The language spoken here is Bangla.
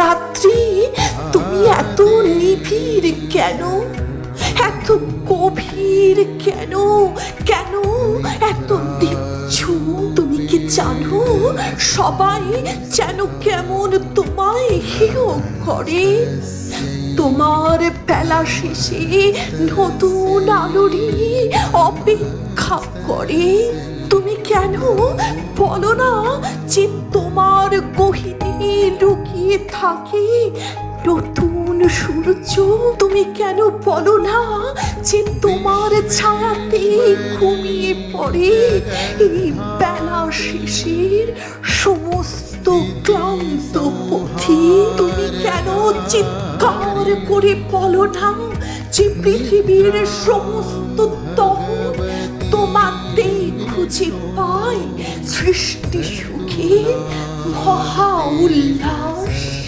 রাত্রি, তুমি এত নিবিড় কেন? এত গভীর কেন? কেন এত দিচ্ছু তুমি কি জানো সবাই যেন কেমন তোমায় হেয় করে? তোমার বেলা শেষে নতুন আলোরই অপেক্ষা করে। তুমি কেন বলো না যে তোমার লুকিয়ে থাকে। নতুন সূর্য, তুমি কেন বলো না যে তোমার ছায়াতে ঘুমিয়ে পড়ে? এই বেলা শেষের সমস্ত ক্লান্ত পথি তুমি কেন চিৎকার করে বলো না যে পৃথিবীর সমস্ত তহন তোমাতে খুঁজে পায় সৃষ্টি সুখে মহা উল্লাস